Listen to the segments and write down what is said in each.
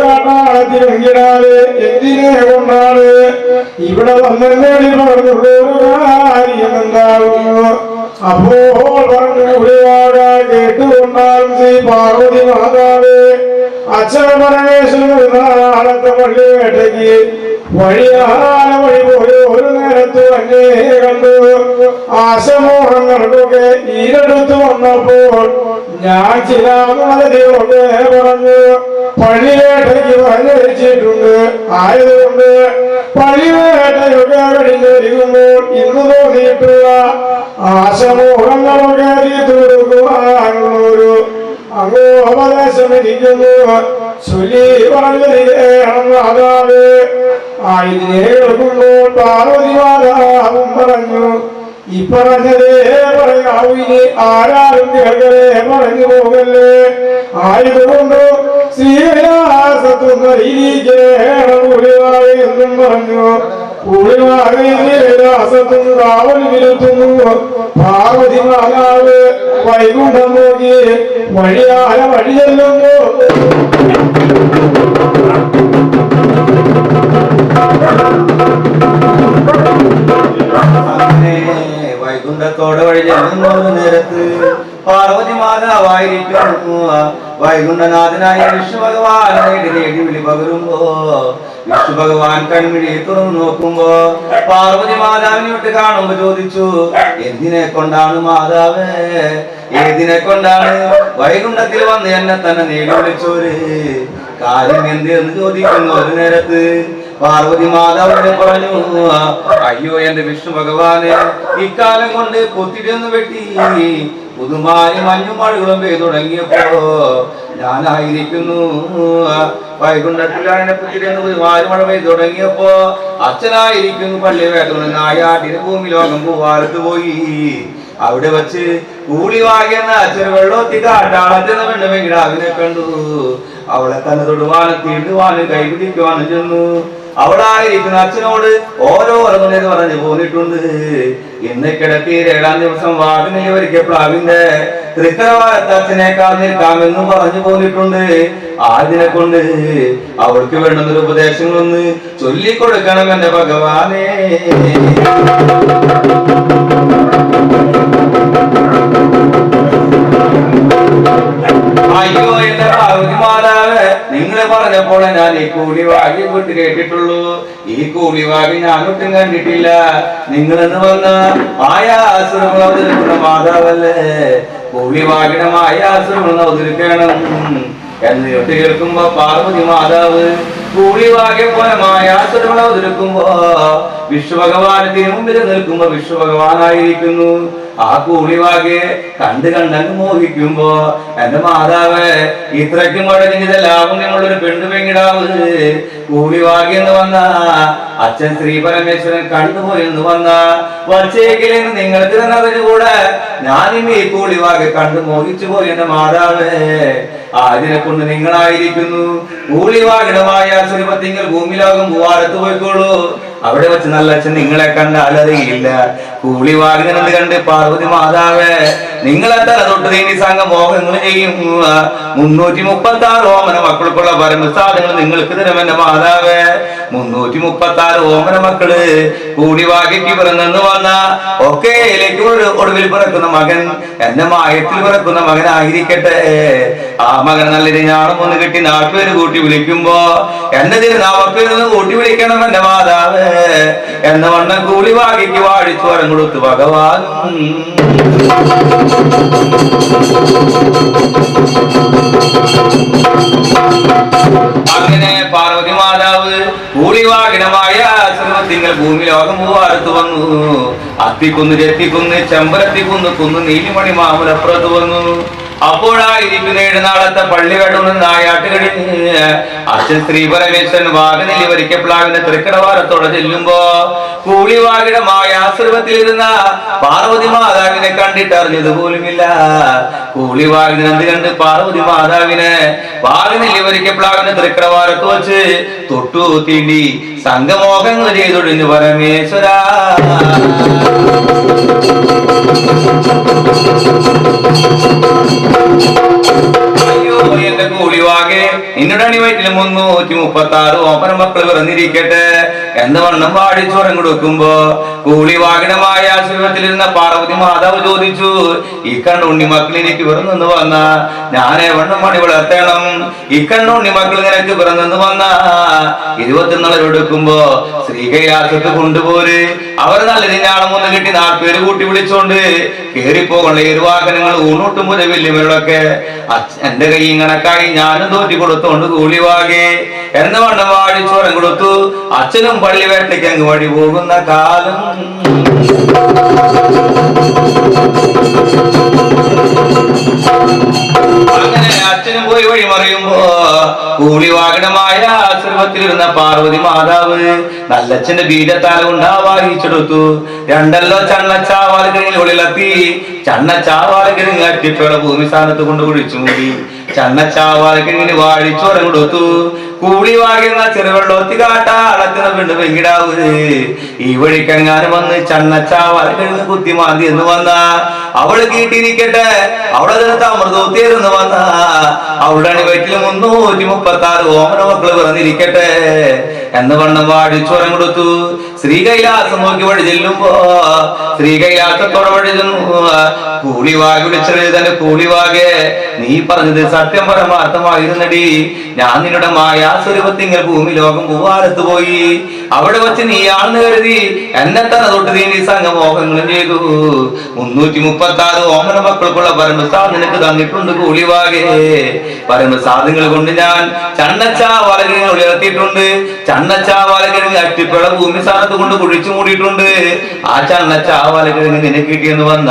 കാണാതിരുങ്കിടാതെ എന്തിനെ കൊണ്ടാണ്? ഇവിടെ വന്നേടി പറഞ്ഞുള്ള കാര്യം എന്താകുന്നു അപ്പോൾ പറഞ്ഞു ഒരുപാട് കേട്ടുകൊണ്ടാലും ശ്രീ പാർവതി മാതാവ് അച്ഛൻ പരമേശ്വരൻ നാളത്തെ പള്ളി വേട്ടയ്ക്ക് വഴിയാല വഴി പോലെ നേരത്ത് തന്നെ കണ്ടു. ആശമോഹങ്ങൾക്കൊക്കെ ഈരടുത്തു വന്നപ്പോൾ ഞാൻ ചില മാതൃകയൊക്കെ പറഞ്ഞു പള്ളിവേട്ടയ്ക്ക് വെച്ചിട്ടുണ്ട് ആയതുകൊണ്ട് പള്ളിവേട്ടയൊക്കെ കഴിഞ്ഞിരിക്കുമ്പോൾ ഇന്ന് തോന്നിയിട്ടുള്ള ആശമോഹങ്ങളൊക്കെ തീർക്കുവാനുള്ളൊരു അങ്ങോപദേശം ഇരിക്കുന്നു ചൊല്ലി പറഞ്ഞിരിക്കണം മാതാവ് ആയതിനെ കേൾക്കുമ്പോൾ പാർവതി മാതാവും പറഞ്ഞു. ഈ പറഞ്ഞതേ പറയാവൂ ഇനി ആരാരും കേൾക്കലേ പറഞ്ഞു പോകല്ലേ? ആയതുകൊണ്ട് ശ്രീവിലാസത്തുന്ന രീതിക്കേണം ഉളിവായി എന്നും പറഞ്ഞു. വിലാസത്തും കാവൽ വിരുത്തുന്നു. പാർവതി മാതാവ് വൈകുണ്ഠം നോക്കി വഴിയായ വഴി വൈകുണ്ഠനാഥനായ വിഷ്ണു ഭഗവാൻ നേടി വിളി പകരുമ്പോ വിഷ്ണു ഭഗവാൻ കൺമിഴി തുറന്നു നോക്കുമ്പോ പാർവതി മാതാവിനെ വിട്ട് കാണുമ്പോ ചോദിച്ചു എന്തിനെ കൊണ്ടാണ് മാതാവേ? ഏതിനെ കൊണ്ടാണ് വൈകുണ്ഠത്തിൽ വന്ന് എന്നെ തന്നെ നേടി വിളിച്ചോര് കാര്യം എന്ത് എന്ന് ചോദിക്കുന്നു ഒരു നേരത്ത്? പാർവതി മാതാവിനെ പറഞ്ഞു. അയ്യോ എന്റെ വിഷ്ണു ഭഗവാനെ ഇക്കാലം കൊണ്ട് പൊത്തിരിയൊന്ന് വെട്ടി. പുതുമായി മഞ്ഞു മഴകളും പെയ്തു തുടങ്ങിയപ്പോ ഞാനായിരിക്കുന്നു. വൈകുണ്ഠത്തിലാണ് പുത്തിരുന്ന് പുതുമാലി മഴ പെയ്തു തുടങ്ങിയപ്പോ അച്ഛനായിരിക്കുന്നു പള്ളി വേട്ട നായാട്ടിന് ഭൂമി ലോകം പൂവാലത്ത് പോയി. അവിടെ വച്ച് കൂടി വാങ്ങിയെന്ന അച്ഛൻ വെള്ളത്തി കാട്ടാളത്തിന് അതിനെ കണ്ടു. അവളെ തന്നെ തൊടുവാനും തീണ്ടുവാനും കൈപിടിക്കുവാനും ചെന്നു. അവളായിരിക്കുന്ന അച്ഛനോട് ഓരോ ഉറങ്ങുന്നത് പറഞ്ഞു പോന്നിട്ടുണ്ട്. ഇന്ന് കിടത്തി ഏഴാം ദിവസം വാഗനിൽ ഒരിക്കൽ പ്ലാവിന്റെ അച്ഛനേക്കാൾ നിൽക്കാമെന്നും പറഞ്ഞു പോന്നിട്ടുണ്ട്. ആദ്യനെ കൊണ്ട് അവർക്ക് അവൾക്ക് വേണ്ടുന്നൊരു ഉപദേശങ്ങളൊന്ന് ചൊല്ലിക്കൊടുക്കണം എന്റെ ഭഗവാനേ. പറഞ്ഞപ്പോൾ ഞാൻ ഈ കൂലി വാങ്ങി വിട്ട് കേട്ടിട്ടുള്ളൂ. ഈ കൂലി വാങ്ങി ഞാൻ ഒട്ടും കണ്ടിട്ടില്ല. നിങ്ങൾ എന്ന് വന്ന ആയാസുരങ്ങൾ അവതരിക്കുന്ന മാതാവല്ലേ? കൂലി വാങ്ങിയുടെ ആയാസുരങ്ങൾ അവതരിക്കണം എന്ന് ഒട്ട് കേൾക്കുമ്പോ പാർവതി മാതാവ് കൂലി വാങ്ങിയ പോലെ മായാസുരങ്ങൾ അവതരിക്കുമ്പോ വിശ്വഭഗവാനത്തിന് മുമ്പിൽ നിൽക്കുമ്പോ വിശ്വഭഗവാനായിരിക്കുന്നു. ആ കൂളിവാകെ കണ്ട് കണ്ടങ്ങ് മോഹിക്കുമ്പോ എന്റെ മാതാവ് ഇത്രയ്ക്കും മുഴങ്ങിയത് ലാവണ്യമുള്ളൊരു പെണ്ണുപെങ്ങിടാവ് കൂളിവാകെ എന്ന് വന്ന അച്ഛൻ ശ്രീ പരമേശ്വരൻ കണ്ടുപോയി എന്ന് വന്ന വച്ചേക്കിലെന്ന് നിങ്ങൾക്ക് തന്നെ അറിഞ്ഞുകൂടെ ഞാനും ഈ കൂളിവാകെ കണ്ടു മോഹിച്ചു പോയി എന്റെ മാതാവ്. അതിനെ കൊണ്ട് നിങ്ങളായിരിക്കുന്നു കൂളിവാകിടമായ സുരപത്തിങ്കൽ ഭൂമിലോകം പൂവാരത്ത് പോയിക്കോളൂ. അവിടെ വെച്ച് നല്ല അച്ഛൻ നിങ്ങളെ കണ്ട് അലറിയില്ല കൂളി വാങ്ങുന്നത് കണ്ട് പാർവതി മാതാവേ നിങ്ങളെന്താ തൊട്ട് നീ സംഘം മോഹങ്ങൾ ചെയ്യും. മുന്നൂറ്റി മുപ്പത്തി ആറ് ഓമന മക്കൾക്കുള്ള പരമസാധനങ്ങൾ നിങ്ങൾക്ക് തരും എന്റെ മാതാവേ. മുന്നൂറ്റി മുപ്പത്തി ആറ് ഓമന മക്കൾ കൂടി വാകിക്ക് പിറന്നു വന്ന ഒരു ഒടുവിൽ പിറക്കുന്ന മകൻ എന്റെ മായത്തിൽ പിറക്കുന്ന മകനായിരിക്കട്ടെ. ആ മകൻ നല്ലൊരു ഞാണം ഒന്ന് കിട്ടി നാട്ടുപേര് കൂട്ടി വിളിക്കുമ്പോ എന്റെ തിരുനാമപ്പേരൊന്ന് കൂട്ടി വിളിക്കണം എന്റെ മാതാവ്. എന്ന വണ്ണം കൂലി വാകിക്ക് വാഴിച്ചു വരം കൊടുത്തു ഭഗവാൻ. അങ്ങനെ പാർവതി മാതാവ് കൂളിവാകിനമായ സർവത്തിങ്കൽ ഭൂമി ലോകം മൂവാരത്ത് വന്നു. അത്തിക്കുന്ന് രത്തിക്കുന്ന് ചെമ്പരത്തിക്കുന്ന് കുന്ന് നീലിമണി മാമുലപ്പുറത്ത് വന്നു. അപ്പോഴായിരിക്കുന്ന ഇടനാളത്തെ നാളത്തെ പള്ളി വെട്ടുന്ന നായാട്ട് കഴിഞ്ഞ് അച്ഛൻ ശ്രീ പരമേശ്വരൻ വാഗനെല്ലി വരിക്കപ്ലാവിന്റെ തൃക്കടവാരത്തോടെ ചെല്ലുമ്പോ കൂളിവാകിയുടെ മായാശ്രമത്തിലിരുന്ന പാർവതി മാതാവിനെ കണ്ടിട്ട് അറിഞ്ഞത് പോലുമില്ല. എന്ത് കണ്ട് പാർവതി മാതാവിനെ വാഗനെല്ലി വരിക്കപ്ലാവിന്റെ തൃക്കടവാരത്ത് വെച്ച് തൊട്ടു തീണ്ടി സംഘമോഹങ്ങൾ ചെയ്തൊഴിഞ്ഞു പരമേശ്വര. അയ്യോ എന്റെ കൂലി കൂലിവാകെ. നിന്നുടെ അണിവയറ്റിൽ മുന്നൂറ്റി മുപ്പത്തി ആറ് ഓപ്പന മക്കൾ പിറന്നിരിക്കട്ടെ. എന്ന് വണ്ണം ചോരം കൊടുക്കുമ്പോ കൂലിവാകനമായ ആശ്രമത്തിലിരുന്ന പാർവതി മാതാവ് ചോദിച്ചു ഈ കണ്ട ഉണ്ണി മക്കൾ എനിക്ക് പിറന്നു വന്ന ഞാനേ വണ്ണം മണി വളർത്തണം. ഈ കണ്ട ഉണ്ണി മക്കൾ നിനക്ക് പിറന്നു വന്ന ഇരുപത്തിനാളെ എടുക്കുമ്പോ ശ്രീകൈലാസത്ത് കൊണ്ടുപോര്. അവർ നല്ല നിന്നാളം ഒന്ന് കിട്ടി നാൽപ്പേര് കൂട്ടി വിളിച്ചോണ്ട് കേറിപ്പോകണ ഏത് വാഹനങ്ങൾ ഊണൂട്ടുമ്പോ വല്യമ്മകളൊക്കെ എന്റെ കൈ കണക്കായി ഞാനും തോറ്റി കൊടുത്തോണ്ട് കൂലിവാകെ എന്ന വണ്ണം വാടി ചോരം കൊടുത്തു. അച്ഛനും പള്ളി വേട്ടയ്ക്ക് അങ്ങ് വഴി പോകുന്ന കാലം. അങ്ങനെ അച്ഛനും പോയി വഴി മറിയുമ്പോ കൂലിവാകനമായ ആശ്രമത്തിലിരുന്ന പാർവതി മാതാവ് നല്ലച്ഛന്റെ ബീജത്താല ഉണ്ടാവാഹിച്ചെടുത്തു രണ്ടല്ലോ ചണ്ണച്ചാവാലകിഴങ്ങിൽ ഒളിലെത്തി അറ്റിപ്പയുടെ ഭൂമി സ്ഥാനത്ത് കൊണ്ട് കുഴിച്ചു മൂടി ചണ്ണച്ചാവാലകിഴങ്ങിന് വാഴിച്ചോരം കൊടുത്തു. കൂടി വാങ്ങുന്ന ചെറുവെള്ളോത്തി കാട്ടാളത്തിന് പെണ്ണ് പെങ്കിടാവൂ ഈ വഴിക്കെങ്ങാനും വന്ന് ചണ്ണച്ചാവാലകിഴങ്ങ് കുത്തി മാന്തി എന്ന് വന്ന. അവൾ കീട്ടിരിക്കട്ടെ. അവളെ തരത്ത് അമൃതോത്തി എന്ന് വന്ന. അവളുടെ അണിവയറ്റിൽ മുന്നൂറ്റി മുപ്പത്തി ആറ് ഓമന മക്കൾ പിറന്നിരിക്കട്ടെ. എന്ന് വണ്ണം വാടി ചോരം കൊടുത്തു ശ്രീ കൈലാസം നോക്കി വഴി ചെല്ലുമ്പോ ശ്രീ കൈലാസത്തോടെ വഴി കൂളിവാകെ വിളിച്ചത് തന്നെ കൂളിവാകെ നീ പറഞ്ഞത് സത്യം പരമാർത്ഥമായിരുന്നടി ഞാൻ നിന്നുടെ മായാസ്വരൂപത്തിങ്കൽ ഭൂമി ലോകം പൂവാലത്ത് പോയി. അവിടെ വെച്ച് നീ ആണെന്ന് കരുതി എന്നെ തന്നെ തൊട്ട് നീ നീ സംഘമോഹങ്ങളും ചെയ്തു. മുന്നൂറ്റി മുപ്പത്തി ആറ് ഓമന മക്കൾക്കുള്ള പരമസാദ് നിനക്ക് തന്നിട്ടുണ്ട് കൂളിവാകെ പരമസാദങ്ങൾ കൊണ്ട് ഞാൻ ചണ്ണച്ചാ വലകിഴങ്ങ് ഉയർത്തിയിട്ടുണ്ട്. ചണ്ണച്ചാ വലകിഴങ്ങ് അട്ടിപ്പിള ഭൂമി സ്ഥാനത്ത് കൊണ്ട് കുഴിച്ചു മൂടിയിട്ടുണ്ട്. ആ ചണ്ണച്ചാ വലകിഴങ്ങ് നിനക്ക് കിട്ടിയെന്ന് വന്ന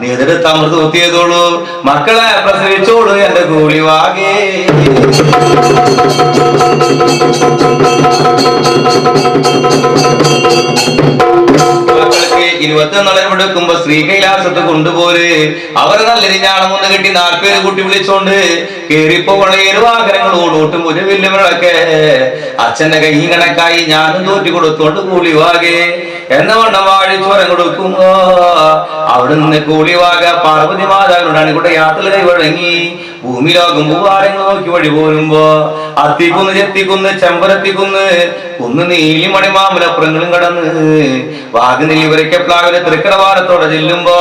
നീ എതിർത്ത് അമൃത് കുത്തിയതോളൂ. മക്കളെ പ്രസവിച്ചോളൂ എന്റെ കൂളിവാകെ മക്കൾക്ക് ഇരുപത്തിയൊന്നാളെ എടുക്കുമ്പോ ശ്രീ കൈലാസത്ത് കൊണ്ടുപോര്. അവർ നല്ല നിഞ്ഞാണം ഒന്ന് കിട്ടി നാൽപ്പേര് കൂട്ടി വിളിച്ചോണ്ട് കേറിപ്പോ ഏഴ് വാഹനങ്ങൾ ഓടോട്ടും ഒരു വില്ലുകളൊക്കെ അച്ഛന്റെ കൈ കണക്കായി ഞാനും തോറ്റി കൊടുത്തോണ്ട് കൂലിവാകെ എന്ന വണ്ണം വാഴി ചോരം കൊടുക്കുമ്പോ അവിടെ നിന്ന് കൂലിവാക പാർവതി മാതാവിനോടാണ് ഇവിടെ യാത്ര കൈവഴങ്ങി ഭൂമി ലോകം ഭൂവാരങ്ങൾ നോക്കി വഴി പോരുമ്പോ അത്തിക്കുന്ന് ചെത്തിക്കുന്ന് ചെമ്പരത്തിക്കുന്ന് കുന്ന് നീലി മണിമാമലപ്പുറങ്ങളും കടന്ന് വാഗനിലി വരയ്ക്കപ്ലാവിലെ തൃക്കടവാരത്തോടെ ചെല്ലുമ്പോ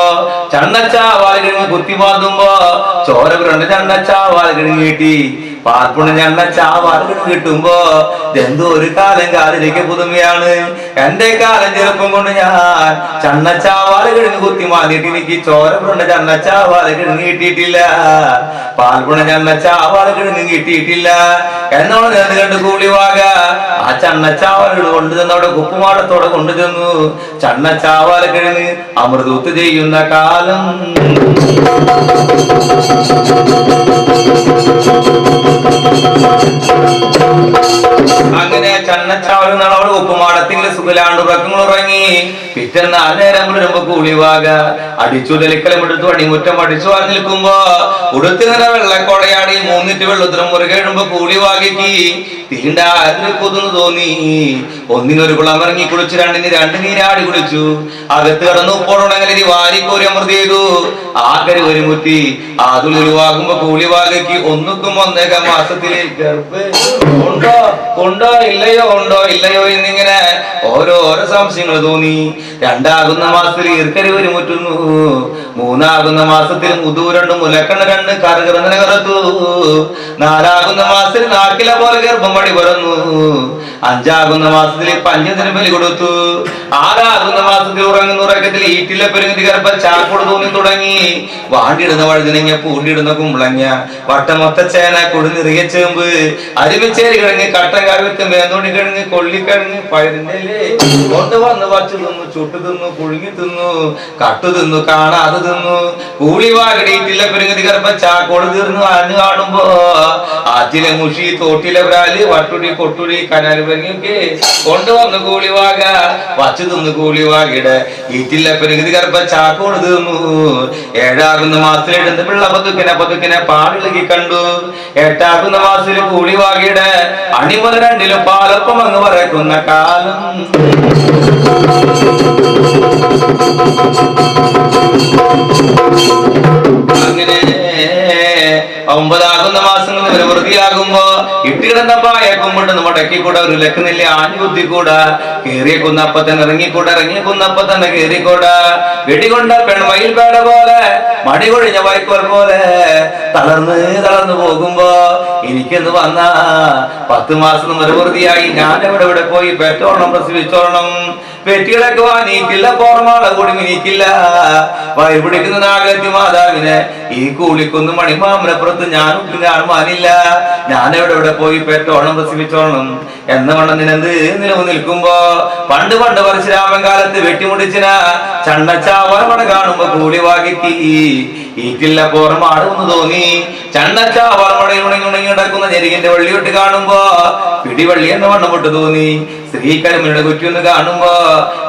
ചണ്ണച്ചാവാലുകിഴങ്ങ് കുത്തി പാതുമ്പോ ചോര പുരണ്ട് ചണ്ണച്ചാവാലുകിഴങ്ങ് കിട്ടി പാർപ്പുണ ചണ്ണച്ചാവാലുകിഴങ്ങ് കിട്ടുമ്പോ എന്തോ ഒരു കാലം കാലിലേക്ക് പുതുമയാണ് എന്റെ കാലം ചെറുപ്പം കൊണ്ട് ഞാൻ ചണ്ണച്ചാവാലുകിഴങ്ങ് കുത്തി മാറിയിട്ട് എനിക്ക് ചോര ചണ്ണച്ചാവാറ് കിഴങ്ങ് കിട്ടിയിട്ടില്ല. പാൽപ്പുണ ചണ്ണച്ചാവാലുകിഴങ്ങ് കിട്ടിയിട്ടില്ല. എന്നോട് നിന്ന് കണ്ട് കൂളിവാക ആ ചണ്ണച്ചാവാലുകൾ കൊണ്ടുചെന്ന് അവിടെ കുപ്പുമാടത്തോടെ കൊണ്ടുചെന്നു ചണ്ണച്ചാവാല കിഴങ്ങ് അമൃതൂത്ത് ചെയ്യുന്ന കാലം. അങ്ങനെ ചണ്ണച്ചാവൽ നടവൾ ഉപ്പുമാടത്തിൽ സുഖലാണ്ട് ഉറക്കങ്ങൾ ഉറങ്ങി പിറ്റേന്ന് നേരം വരുമ്പോ കൂളിവാക. അടിച്ചു തെളിക്കലം എടുത്തു അടിമുറ്റം അടിച്ചു വാങ്ങി നിൽക്കുമ്പോ ഉടുത്തിങ്ങനെ വെള്ളക്കോടയാടി മൂന്നിട്ട് വെള്ളത്തിനും മുറുകെ ഇടുമ്പോ കൂളിവാകയ്ക്ക് തീണ്ടാരിൽ കൊതുന്ന് തോന്നി. ഒന്നിനൊരു കുളം ഇറങ്ങി കുളിച്ചു രണ്ടിന് രണ്ട് നീരാടി കുളിച്ചു. അകത്ത് കടന്നു ഉപ്പോടുണങ്ങലരി വാരിക്കോരി അമൃത് ചെയ്തു. ആകരി ഒരു മുത്തി. ആതുളിരുവാകുമ്പോ കൂളിവാകയ്ക്ക് ഒന്നുക്കും ഒന്നേക മാസത്തിലെ ഗർഭ. ഉണ്ടോ? ഉണ്ടോ? ഇല്ലയോ? ഉണ്ടോ? ഇല്ലയോ? എന്നിങ്ങനെ ഓരോരോ സംശയങ്ങൾ തോന്നി. രണ്ടാകുന്ന മാസത്തിൽ ഈർക്കരി ഒരു മുറ്റുന്നു. മൂന്നാകുന്ന മാസത്തിൽ മുതു രണ്ട് മുലക്കണ്ണ രണ്ട് കറുകറുന്നന കറത്തു നാലാകുന്ന മാസത്തിൽ നാക്കില പോലെ ഗർഭം പടി പറന്നു അഞ്ചാകുന്ന മാസത്തിൽ ബലി കൊടുത്തു. ആറാകുന്ന മാസത്തിൽ ഉറങ്ങുന്ന ഉറക്കത്തിൽ ഈറ്റിലെ പെരുങ്ങി തോന്നി തുടങ്ങി? വാണ്ടിടുന്ന വഴുതിനങ്ങ പൂണ്ടിടുന്ന കുമ്പളങ്ങ വട്ടമൊത്ത ചേന കൊടുനിറിയ ചേമ്പ് അരിമിച്ചേരി കിഴങ്ങ് കട്ടൻ കറിവത്ത് മേന്തോണി കിഴങ്ങ് കൊള്ളിക്കിഴങ്ങ് പഴുതിന്റെ കൊണ്ടുവന്ന് വച്ചു തിന്നു ചുട്ടു തിന്നു പുഴുങ്ങി തിന്നു കട്ടു തിന്നു കാണാതെ തിന്നു. കൂളി വാകടിയിട്ടില്ല പെരുങ്ങതി ഗർഭ ചാക്കോട് തീർന്നു അഞ്ഞു കാണുമ്പോ ആറ്റിലെ മുഷി തോട്ടിലെ പ്രാൽ വട്ടുടി കൊട്ടുടി കനാൽ പെരുങ്ങിയൊക്കെ കൊണ്ടുവന്ന് കൂളിവാക വച്ചു തിന്നു കൂളിവാകയുടെ ഈറ്റില്ല പെരുകുതി കറുപ്പ ചാക്കോട് തീർന്നു ഏഴാകുന്ന മാസത്തിലിടുന്ന പിള്ള പതുക്കിനെ പതുക്കിനെ പാടിളകി കണ്ടു. എട്ടാകുന്ന മാസത്തിൽ കൂളിവാകയുടെ അണിമുത രണ്ടിലും പാലൊപ്പം അങ്ങ് പറക്കുന്ന കാലം. അങ്ങനെ ഒമ്പതാകുന്ന മാസങ്ങൾ വന്ന് വൃത്തിയാകുമ്പോ ഇട്ടിടുന്ന പായ കുമ്പിട്ട് മുടക്കിക്കൂടെ ഒരു ലക്കുന്നില്ല കുത്തിക്കൂടാ കേറിയ കുന്നപ്പ തന്നെ ഇറങ്ങിക്കൂടെ ഇറങ്ങിയ കുന്നപ്പ തന്നെ കേറിക്കൂടാ. വെടികൊണ്ട പെൺമയിൽ പേട പോലെ മടി കൊഴിഞ്ഞ വൈക്കോൽ പോലെ തളർന്ന് തളർന്നു പോകുമ്പോ എനിക്കെന്ന് വന്ന പത്ത് മാസം മറുപൂർത്തിയായി ഞാൻ എവിടെ ഇവിടെ പോയി പെറ്റോണം പ്രസവിച്ചോണം. പെറ്റികളൊക്കെ നീക്കില്ല പോർമാളെ കൂടി നീക്കില്ല. വയറ് പിടിക്കുന്ന നാഗത്തി മാതാവിനെ ഈ കൂലിക്കൊന്നും മണിമാമനപ്പുറത്ത് ഞാൻ കാണുവാനില്ല ഞാൻ എവിടെ എവിടെ പോയി പെറ്റോണം പ്രസവിച്ചോളണം എന്ന വണ്ണം നിനന്ത് നിലവ് നിൽക്കുമ്പോ? പണ്ട് പണ്ട് പരശുരാമൻ കാലത്ത് വെട്ടിമുടിച്ചിന ചണ്ണച്ചാവറമണ കാണുമ്പോ കൂലി വാങ്ങിക്കി ഈക്കില്ല പോർമാട് ഒന്ന് തോന്നി. ചണ്ണച്ചാവറമടയിൽ ഉണങ്ങി ഉണങ്ങി കിടക്കുന്ന ഞെരികിന്റെ വള്ളിയൊട്ട് കാണുമ്പോ പിടിവള്ളി എന്ന് വണ്ണം പൊട്ട് തോന്നി. സ്ത്രീ കരുമയുടെ കുറ്റിയൊന്ന് കാണുമ്പോ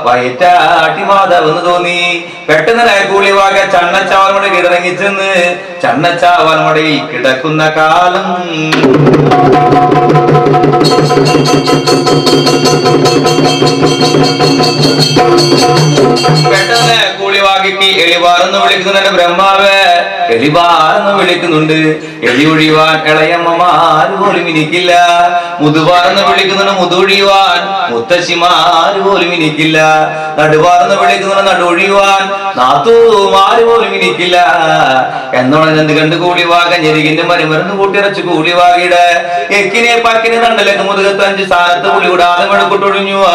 വയറ്റാട്ടി മാതാവെന്ന് തോന്നി. പെട്ടെന്ന് കൂലി വാക ചണ്ണച്ചാവറമട കിടറങ്ങി ചെന്ന് ചണ്ണച്ചാവറമടയിൽ കിടക്കുന്ന കാലം. പെട്ടെന്ന് കൂളിവാകിക്ക് എലിവാറെന്ന് വിളിക്കുന്നുണ്ട് ബ്രഹ്മാവ് എലിവാറെന്ന് വിളിക്കുന്നുണ്ട്. എലി ഒഴിവാൻ ഇളയമ്മമാര് പോലും എനിക്കില്ല മുതുവാറെന്ന് വിളിക്കുന്നുണ്ട് മുതൊഴിയുവാൻ മുത്തശ്ശിമാര് പോലും എനിക്കില്ല നടുവാറെന്ന് വിളിക്കുന്നുണ്ട് നടുവൊഴിയുവാൻ നാത്തൂമാര് പോലും ഇനിക്കില്ല. എന്നോളം എന്ത് കണ്ട് കൂടിവാക ഞെരുകിന്റെ മരുമരുന്ന് കൂട്ടിറച്ച് കൂടിവാകിയുടെ എക്കിനെ പക്കിനെ നണ്ടലേക്ക് മുതുകത്ത് അഞ്ച് സ്ഥാനത്ത് പുളി കൂടാതെ മേൽവയറ്റിലെ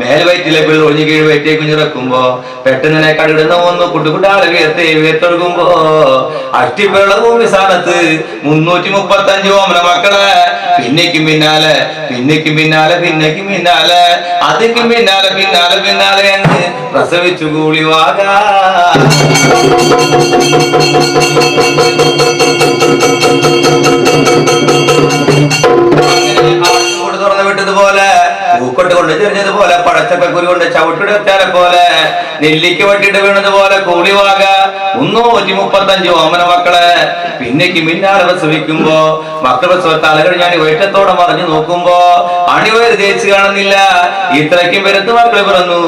മേൽ വയറ്റിലെ പിള്ള ഒഴിഞ്ഞു കീഴ് വയറ്റേ കുഞ്ഞിറക്കുമ്പോ പെട്ടെന്നെ കടിടുന്ന ഒന്ന് കുട്ടുകുട്ടാളെ വീർത്തെ വീർത്തൊടുക്കുമ്പോ അഷ്ടിപ്പിള്ള ഭൂമി സ്ഥാനത്ത് മുന്നൂറ്റി മുപ്പത്തി അഞ്ച് ഓമന മക്കളെ. പിന്നേക്കും പിന്നാലെ പിന്നേക്കും പിന്നാലെ പിന്നേക്കും പിന്നാലെ. അതിക്കും പിന്നാലെ പിന്നാലെ പിന്നാലെ എന്ന് പ്രസവിച്ചു കൂളിവാകാ അങ്ങനെ ആട്ടുകൂട് തുറന്നു പൂക്കൊട്ട് കൊണ്ട് ചെറിഞ്ഞതുപോലെ പഴച്ചക്കക്കുരി കൊണ്ട് ചവിട്ടിടത്താലെ പോലെ നെല്ലിക്ക് വട്ടിട്ട് വീണതുപോലെ കൂളിവാക മുന്നൂറ്റി മുപ്പത്തഞ്ച് ഓമന മക്കളെ. പിന്നേക്ക് മിന്നാട് പ്രസവിക്കുമ്പോ മക്കൾ പ്രസവ അലകൾ ഞാൻ വയറ്റത്തോടെ മറിഞ്ഞു നോക്കുമ്പോ അണിവയറ് തേച്ച് കാണുന്നില്ല. ഇത്രയ്ക്കും പെരുത്ത് മക്കൾ പിറന്നു.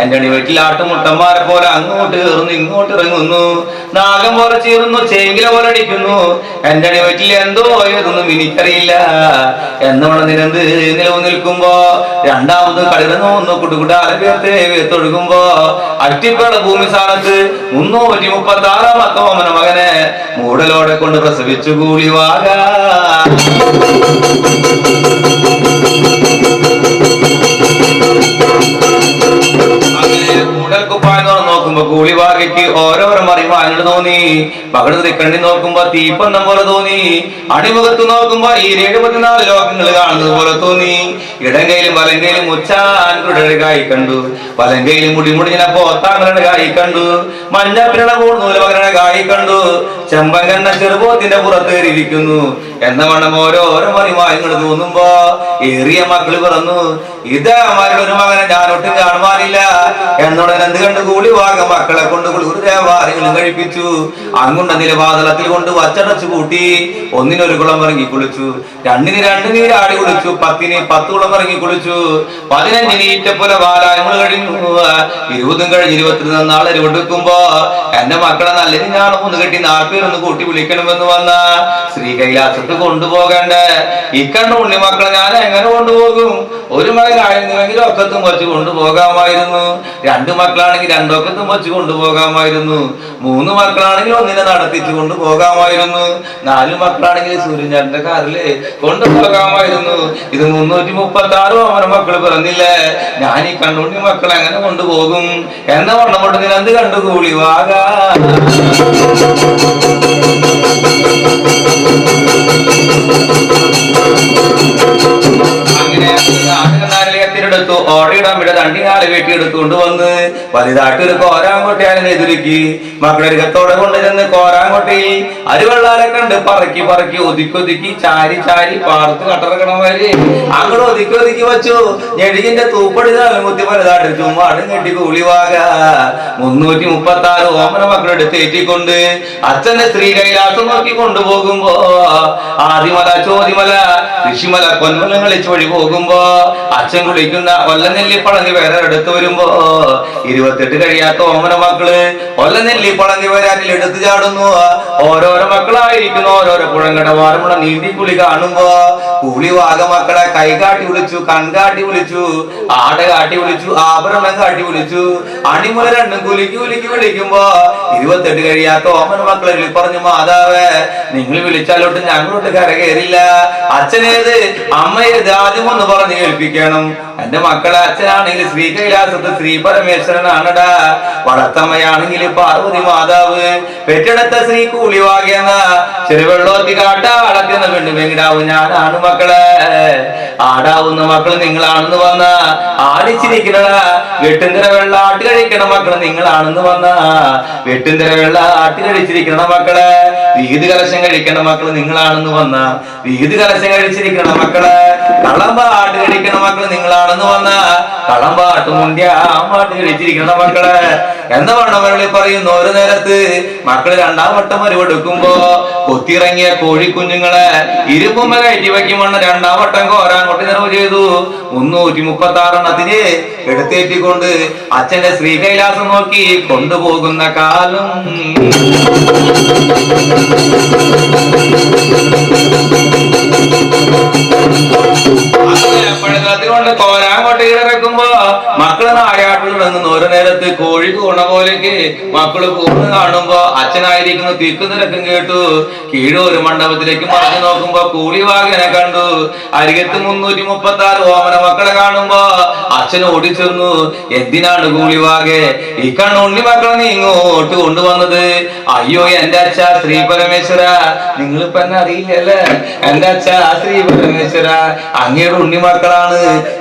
എന്റെ അണിവയറ്റിൽ ആട്ടുമുട്ടന്മാരെ പോലെ അങ്ങോട്ട് കയറുന്നു ഇങ്ങോട്ട് ഇറങ്ങുന്നു. നാഗം പോലെ ചീറുന്നു ചേങ്കില പോലെ അടിക്കുന്നു. എന്റെ അണിവയറ്റിൽ എന്തോ ഇതൊന്നും എനിക്കറിയില്ല. എന്നവണ്ണം നിരന്ത് നിലവ് നിൽക്കുമ്പോ രണ്ടാമത് കളിറന്നു ഒന്ന് കുട്ടുകുട്ടാലെ പേർത്തെ വേർത്തൊഴുകുമ്പോ അട്ടിപ്പേള ഭൂമി സ്ഥാനത്ത് മുന്നൂറ്റി മുപ്പത്തി ആറാമത്തെ മകനെ മൂടലോടെ കൊണ്ട് പ്രസവിച്ചു കൂടി വാകാ നോക്കുമ്പോ കൂളിവാകയ്ക്ക് ഓരോരോ മറിമാനോട് തോന്നി. പകട് നിക്കണ്ടി നോക്കുമ്പോ തീപ്പന്നം പോലെ തോന്നി. അടിമുഖത്ത് നോക്കുമ്പോ ഈ എഴുപത്തിനാല് ലോകങ്ങൾ കാണുന്നത് പോലെ തോന്നി. ഇടങ്കയിലും വലങ്കയിലും ഉച്ചാൻകുടെ കായി കണ്ടു. വലങ്കയിലും മുടിമുടിഞ്ഞ പോത്താങ്ങളുടെ കണ്ടു. മഞ്ഞപ്പിരണ കൂടുന്നൂല മകരുടെ കായി കണ്ടു. ചെമ്പൻ കണ്ണ ചെറുപോത്തിന്റെ പുറത്തേറിയിരിക്കുന്നു എന്ന വണ്ണം ഓരോരോ മറിമായങ്ങൾ തോന്നുമ്പോ ഏറിയ മക്കൾ പിറന്നു. അമ്മാരുടെ ഒരു മകനെ ഞാനൊട്ടും കാണുവാനില്ല. എന്നോട് എന്ത് കണ്ട് കൂടി വാങ്ങ മക്കളെ കൊണ്ട് ഗുരുദേവാരങ്ങളും കഴിപ്പിച്ചു. അങ്ങുണ്ട നിലപാതളത്തിൽ കൊണ്ട് വച്ചടച്ചു കൂട്ടി. ഒന്നിനൊരു കുളം ഇറങ്ങി കുളിച്ചു. രണ്ടിന് രണ്ട് നീരാടി കുളിച്ചു. പത്തിന് പത്ത് കുളം ഇറങ്ങി കുളിച്ചു. പതിനഞ്ചിന് ഈറ്റപ്പുല ബാലായങ്ങൾ കഴിഞ്ഞു. ഇരുപതും കഴിഞ്ഞ് ഇരുപത്തിരണ്ട് നാളെ രൂപെടുക്കുമ്പോ എന്റെ മക്കളെ നല്ല ഞാൻ ഒന്ന് കെട്ടി നാൽപ്പേരൊന്ന് കൂട്ടി വിളിക്കണമെന്ന് വന്ന ശ്രീ കൈലാസത്ത് കൊണ്ടുപോകണ്ടേ? ഇക്കണ്ട ഉണ്ണിമക്കളെ ഞാൻ എങ്ങനെ കൊണ്ടുപോകും? ഒരു മകനായിരുന്നുവെങ്കിൽ ഒക്കത്തും വച്ച് കൊണ്ടുപോകാമായിരുന്നു. രണ്ട് മക്കളാണെങ്കിൽ രണ്ടൊക്കത്തും വച്ച് കൊണ്ടുപോകാമായിരുന്നു. മൂന്ന് മക്കളാണെങ്കിൽ ഒന്നിനെ നടത്തിച്ചു കൊണ്ടുപോകാമായിരുന്നു. നാല് മക്കളാണെങ്കിൽ സൂര്യചന്ദ്രന്റെ കാറിൽ കൊണ്ടുപോകാമായിരുന്നു. ഇത് മുന്നൂറ്റി മുപ്പത്തി ആറും അവരുടെ മക്കൾ പിറന്നില്ലേ? ഞാൻ ഈ കണ്ണുണ്ണി മക്കളെ എങ്ങനെ കൊണ്ടുപോകും? എന്ന വണ്ണം കൊണ്ട് നിനന്ത് കണ്ടുകൂടി? വാകാ രണ്ടിനാല് വെട്ടിയെടുത്തുകൊണ്ട് വന്ന് വലുതായിട്ടൊരു ഒരു കോരാങ്കോട്ടയാലും എതിരുക്കി. മക്കളെ രകത്തോടെ കൊണ്ടുചെന്ന് കോരാങ്കോട്ടയിൽ അരുവള്ളാരെ കണ്ട് പറക്കി പറക്കി ഒതുക്കി ഒതുക്കി ചാരി ചാരി പാർത്ത് കട്ടറക്കണമാര് അങ്ങോട്ട് ഒതുക്കി ഒതുക്കി വച്ചു. ഞെടികിന്റെ തൂപ്പടി മുത്തി പലതാട്ട് ചുമ്മാട് കെട്ടി കൂളിവാക മുന്നൂറ്റി മുപ്പത്തി ആറ് ഓമന മക്കളെടുത്ത് ഏറ്റിക്കൊണ്ട് അച്ഛന്റെ സ്ത്രീ കൈലാസം നോക്കി കൊണ്ടുപോകുമ്പോ ആദിമല ചോതിമല ഋഷിമല കൊന്മലം കളിച്ച് വഴി പോകുമ്പോ അച്ഛൻ കുളിക്കുന്ന കൊല്ലനെല്ലി പളങ്ങി വേറെ എടുത്തു വരുമ്പോ ഇരുപത്തെട്ട് കഴിയാത്ത ഓമന മക്കൾ ഒല്ല നെല്ലി പളങ്കി വരാനിൽ എടുത്തു ചാടുന്നു. ഓരോരോ മക്കളായിരിക്കുന്നു ഓരോരോ പുഴങ്കടവാരമുള്ള നീന്തി കുളി കാണുമ്പോ കുളി വാഗ മക്കളെ കൈ കാട്ടി വിളിച്ചു കൺകാട്ടി വിളിച്ചു ആട കാട്ടി വിളിച്ചു ആഭരണം കാട്ടി വിളിച്ചു. അണിമുല രണ്ടും കുലുക്കി കുലുക്കി വിളിക്കുമ്പോ ഇരുപത്തെട്ട് കഴിയാത്ത ഓമൻ മക്കളെ പറഞ്ഞു മാതാവേ നിങ്ങൾ വിളിച്ചാലോട്ട് ഞങ്ങളോട്ട് കരകയറില്ല. അച്ഛനേത് അമ്മയേത് ആദ്യം ഒന്ന് പറഞ്ഞ് കേൾപ്പിക്കണം. എന്റെ മക്കളെ അച്ഛനാണെങ്കിൽ ശ്രീ കൈലാസത്ത് ശ്രീ പരമേശ്വരനാണടാ വളർത്തമ്മയാണെങ്കിൽ പാർവതി മാതാവ്. പെറ്റെടുത്ത ശ്രീ കൂളിവാകിയെന്ന ചെറുവെള്ളോത്തി വളർത്തുന്ന പെണ്ണു വെങ്കിടാവും ഞാനാണ് മക്കളെ. ആടാവുന്ന മക്കൾ നിങ്ങളാണെന്ന് വന്ന. ആടിച്ചിരിക്കണ വെട്ടുന്തര വെള്ള ആട്ട് കഴിക്കണ മക്കൾ നിങ്ങളാണെന്ന് വന്ന. വെട്ടുന്തര വെള്ള ആട്ട് കഴിച്ചിരിക്കണ മക്കൾ. വീതി കലശം കഴിക്കണ മക്കൾ നിങ്ങളാണെന്ന് വന്ന. വീതി കലശം കഴിച്ചിരിക്കണ മക്കളെ. കളമ്പാട്ട് കഴിക്കണ മക്കൾ നിങ്ങളാണെന്ന് വന്ന. കളമ്പാട്ട് മുണ്ടിയ ആമ്പാട്ട് കഴിച്ചിരിക്കണ മക്കളെ. എന്ന വണ്ണമരളി പറയുന്ന ഒരു നേരത്ത്. മക്കൾ രണ്ടാം വട്ടം മരുവെടുക്കുമ്പോ കൊത്തിറങ്ങിയ കോഴിക്കുഞ്ഞുങ്ങളെ ഇരുമ്പുമ്മ കയറ്റി വയ്ക്കുമെന്ന് രണ്ടാം വട്ടം കോരാങ്ങോട്ട് നിറവ് ചെയ്തു. മുന്നൂറ്റി മുപ്പത്തി ആറെണ്ണത്തിന് എടുത്തേറ്റിക്കൊണ്ട് അച്ഛന്റെ ശ്രീകൈലാസം നോക്കി കൊണ്ടുപോകുന്ന കാലം. അങ്ങനെ മക്കൾ നിന്ന് ഒരു നേരത്ത് കോഴി കൂണ പോലേക്ക് മക്കൾ കൂണ് കാണുമ്പോ അച്ഛനായിരിക്കുന്ന തിക്കു നിരക്കും കേട്ടു ഒരു മണ്ഡപത്തിലേക്ക് മറിഞ്ഞു നോക്കുമ്പോ കൂളിവാകനെ കണ്ടു. അരികത്ത് മുന്നൂറ്റി മുപ്പത്തി ആറ് ഓമന മക്കളെ കാണുമ്പോ അച്ഛൻ ഓടിച്ചെന്നു. എന്തിനാണ് കൂളിവാകെ? ഈ കണ്ണു ഉണ്ണി മക്കളെ നീ ഇങ്ങോട്ട് കൊണ്ടുവന്നത്. അയ്യോ എന്റെ അച്ഛ ശ്രീ പരമേശ്വര. നിങ്ങളിപ്പോ എന്നെ അറിയില്ലല്ലേ? എന്റെ അച്ഛ ശ്രീ പരമേശ്വര. അങ്ങയുടെ ഉണ്ണി മക്കളാണ്.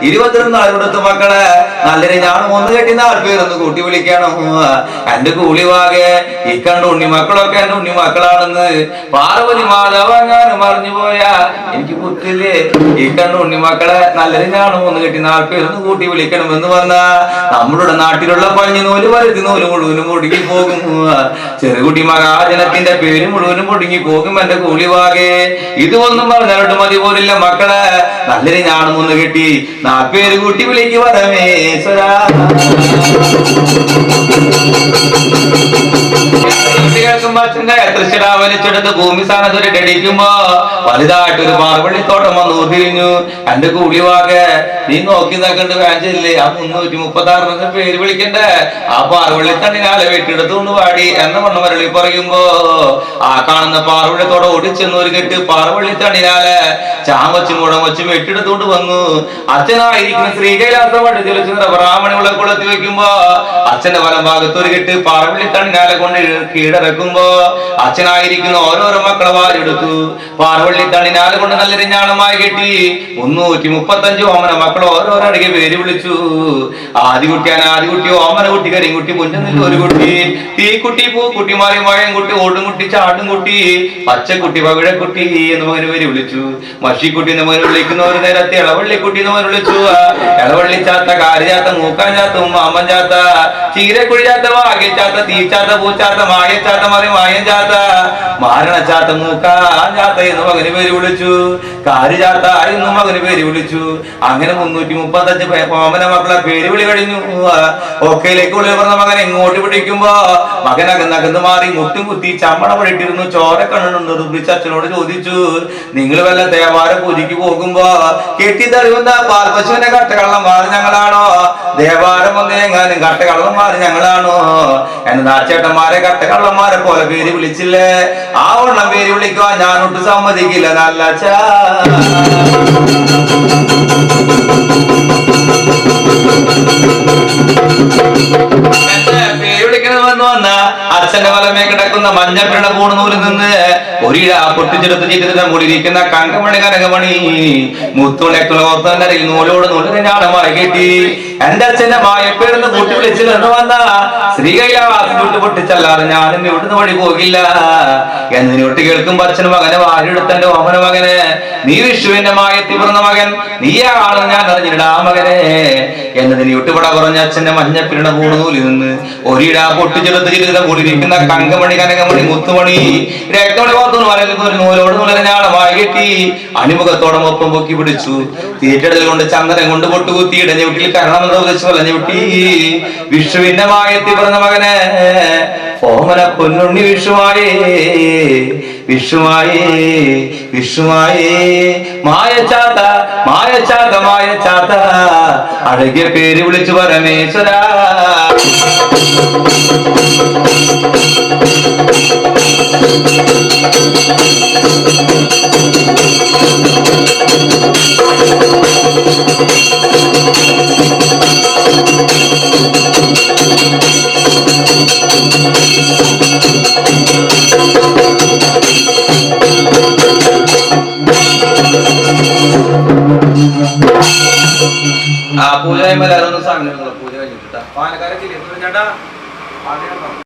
ഇരുപത്തിരണ്ട് നാലുകൊടുത്ത മക്കളെ നല്ലൊരു ഞാൻ ഒന്ന് കെട്ടി പേരൊന്ന് കൂട്ടി വിളിക്കണം. എന്റെ കൂളിവാകെ ഈ കണ്ട ഉണ്ണി മക്കളൊക്കെ എന്റെ ഉണ്ണി മക്കളാണെന്ന് പാർവതി മാധവങ്ങാനും പറഞ്ഞു പോയാ. എനിക്ക് പുത്തില്ലേ ഈ കണ്ട ഉണ്ണി മക്കളെ നല്ലൊരു ഒന്ന് കെട്ടി നാല് കൂട്ടി വിളിക്കണമെന്ന് വന്ന. നമ്മുടെ നാട്ടിലുള്ള പഞ്ഞു നൂൽ വലുതി നൂൽ മുഴുവനും മുടുങ്ങി പോകും. ചെറുകുട്ടി മഹാജനത്തിന്റെ പേര് മുഴുവനും മുടുങ്ങി പോകും എന്റെ കൂളിവാകെ. ഇതൊന്നും പറഞ്ഞാലോട്ട് മതി പോലില്ല മക്കളെ. നല്ലൊരു ഞാനും ഒന്ന് കിട്ടി നാൽപ്പേര് കൂട്ടി വിളിക്ക് പരമേശ്വര കേൾക്കുമ്പോ അച്ഛന്റെ വലിച്ചെടുത്ത് ഭൂമി സ്ഥാനത്തൊരു കടിക്കുമ്പോ വലുതായിട്ട് ഒരു മാർവള്ളിത്തോട്ടം വന്ന് ഊതിരിഞ്ഞു എന്റെ കൂടിവാകെ. നീ നോക്കി നോക്കണ്ട് വേഞ്ചില്ലേ ആ മുന്നൂറ്റി മുപ്പത്തി ആറിനൊക്കെ പേര് വിളിക്കണ്ടേ? ആ പാർവള്ളിത്തണ്ണിനാലെ വെട്ടിയെടുത്തുകൊണ്ട് പാടി. എന്ന മണ്ണുമരളി പറയുമ്പോ ആ കാണുന്ന പാർവള്ളിത്തോടെ ഓടിച്ചെന്ന് ഒരു കെട്ട് പാർവള്ളിത്തണ്ണിനാലെ ചാമച്ചും മുടം വെച്ചും വെട്ടിയെടുത്തുകൊണ്ട് വന്നു. അച്ഛനായിരിക്കുന്ന ശ്രീകൈലാസ തെളിച്ച് ബ്രാഹ്മണികളെ വിളക്കുളത്തി വെക്കുമ്പോ അച്ഛന്റെ വലം ഭാഗത്ത് ഒരു കെട്ട് പാർവള്ളിത്തണ്ണിനാലെ കൊണ്ട് കീഴടക്കുമ്പോ അച്ഛനായിരിക്കുന്ന ഓരോരോ മക്കളെ വാരെടുത്തു പാർവള്ളി തണിനാൽ കൊണ്ട് നല്ലൊരു ഞാളുമായി കെട്ടി. മുന്നൂറ്റി മുപ്പത്തഞ്ച് ഓമന മക്കൾ ഓരോരോ അടികെ പേര് വിളിച്ചു. ആദ്യകുട്ടി ഓമന കുട്ടി കരിങ്കുട്ടി പുഞ്ചന്നില്ല ഒരു കുട്ടി. തീക്കുട്ടി പൂക്കുട്ടി മാറി മഴൻകുട്ടി ഓടുംകുട്ടി ചാട്ടുംകുട്ടി പച്ചക്കുട്ടി പവിഴക്കുട്ടി എന്ന് മകന് പേര് വിളിച്ചു. മഷിക്കുട്ടി എന്ന് മകന് വിളിക്കുന്ന. ഒരു നേരത്തെ ഇളവള്ളിക്കുട്ടി എന്ന് മകൻ വിളിച്ചു. ഇളവള്ളി ചാത്ത കാരിചാത്ത മൂക്കാൻ ചാത്ത ഉമ്മാമൻ ചാത്ത ചീരക്കുഴി ചാത്ത വാഗ്യ ചാത്ത തീച്ചാത്ത പൂച്ചാത്ത മായച്ചാത്ത ചാത്ത മറി മായം ചാത്ത മാരണ മൂക്കാ എന്ന് മകന് പേര് വിളിച്ചു. കാരി ചാത്ത എന്ന് മകന് പേര് വിളിച്ചു. അങ്ങനെ മുന്നൂറ്റി മുപ്പത്തഞ്ച് ഓമന മക്കളെ പേര് വിളി കഴിഞ്ഞു. ഒക്കയിലേക്ക് വിളി പറഞ്ഞ മകൻ എങ്ങോട്ട് പിടിക്കുമ്പോ മകൻ അകന്നകന്ന് മാറി മുട്ടും കുത്തി ചമ്മണ പഴിട്ടിരുന്നു ചോര കണ്ണുണ്ട് അച്ഛനോട് ചോദിച്ചു നിങ്ങൾ വല്ല ദേവാര പൂജയ്ക്ക് പോകുമ്പോ കെട്ടിത്തറിയുന്ന കട്ടകള്ളം കട്ടകള്ളന്മാർ ഞങ്ങളാണോ? ദേവാലയം വന്നേങ്ങാനും കട്ടകള്ളന്മാർ ഞങ്ങളാണോ? എന്നാ ചേട്ടന്മാരെ കട്ടകള്ളന്മാരെ പോലെ പേര് വിളിച്ചില്ലേ? ആ വണ്ണം പേര് വിളിക്കുവാൻ ഞാനൊട്ട് സമ്മതിക്കില്ല നല്ല ചാ എന്റെ പേര് വിളിക്കണമെന്ന് വന്ന അച്ഛന്റെ വലമേ കിടക്കുന്ന മഞ്ഞപ്പിണ പൂണ് നൂലിൽ നിന്ന് ഒരു പൊട്ടിച്ചെടുത്ത് ചെയ്തിരുന്ന മുടിയിരിക്കുന്ന കങ്കമണി കനകമണി. മുത്തുണെ ഓർത്തന്നരയിൽ നൂലോട് നൂലിനെ ഞാണമായി കെട്ടി. എന്റെ അച്ഛന്റെ മായപ്പേടുന്ന് പൊട്ടി നിന്ന് വന്ന ശ്രീകൈലാസം വിട്ട് പൊട്ടിച്ചല്ലാതെ ഞാനും ഇവിടുന്ന് വഴി പോകില്ല. എന്നിനോട്ട് കേൾക്കുമ്പോ അച്ഛന് മകനെ വാരിയെടുത്തന്റെ ഓമന മകനെ നീ വിഷുവിന്റെ മായത്തി പിറന്ന മകൻ നീയാണ് ഞാൻ അറിഞ്ഞിടാ മകനെ. എന്നതിന് ഒട്ടുപട കുറഞ്ഞ അച്ഛന്റെ മഞ്ഞപ്പിരണ കൂടുന്നൂലിൽ നിന്ന് ഒരിടാ പൊട്ടിച്ചെടുത്ത് ചിരിത കൂടിയിരിക്കുന്ന കങ്കമണി കനകമണി മുത്തുമണി. രക്തമണി പറയുന്ന ഒരു നൂലോട് നൂലനാളമായി കെട്ടി. അണിമുഖത്തോടെ ഒപ്പം പൊക്കി പിടിച്ചു. തീറ്റടൽ കൊണ്ട് ചന്ദനം കൊണ്ട് പൊട്ടുകുത്തി ഇടഞ്ഞ വീട്ടിൽ കരണം എന്നോട് ഉപദേശിച്ചു പറഞ്ഞു വിട്ടി. വിഷുവിന്റെ മായത്തി പറഞ്ഞ മകനെ ഓമന പൊന്നുണ്ണി വിഷുവായേ. വിഷുവായേ വിഷുവായേ. മായച്ചാത്ത മായച്ചാത്ത മായച്ചാത്ത അഴകിയ പേര് വിളിച്ചു പരമേശ്വര. ആ പൂജ കഴിയുമ്പോൾ എല്ലാവരും ഒന്ന് സമയം പൂജ കഴിഞ്ഞിട്ടാ പാലക്കാരെ ചേട്ടാ అదే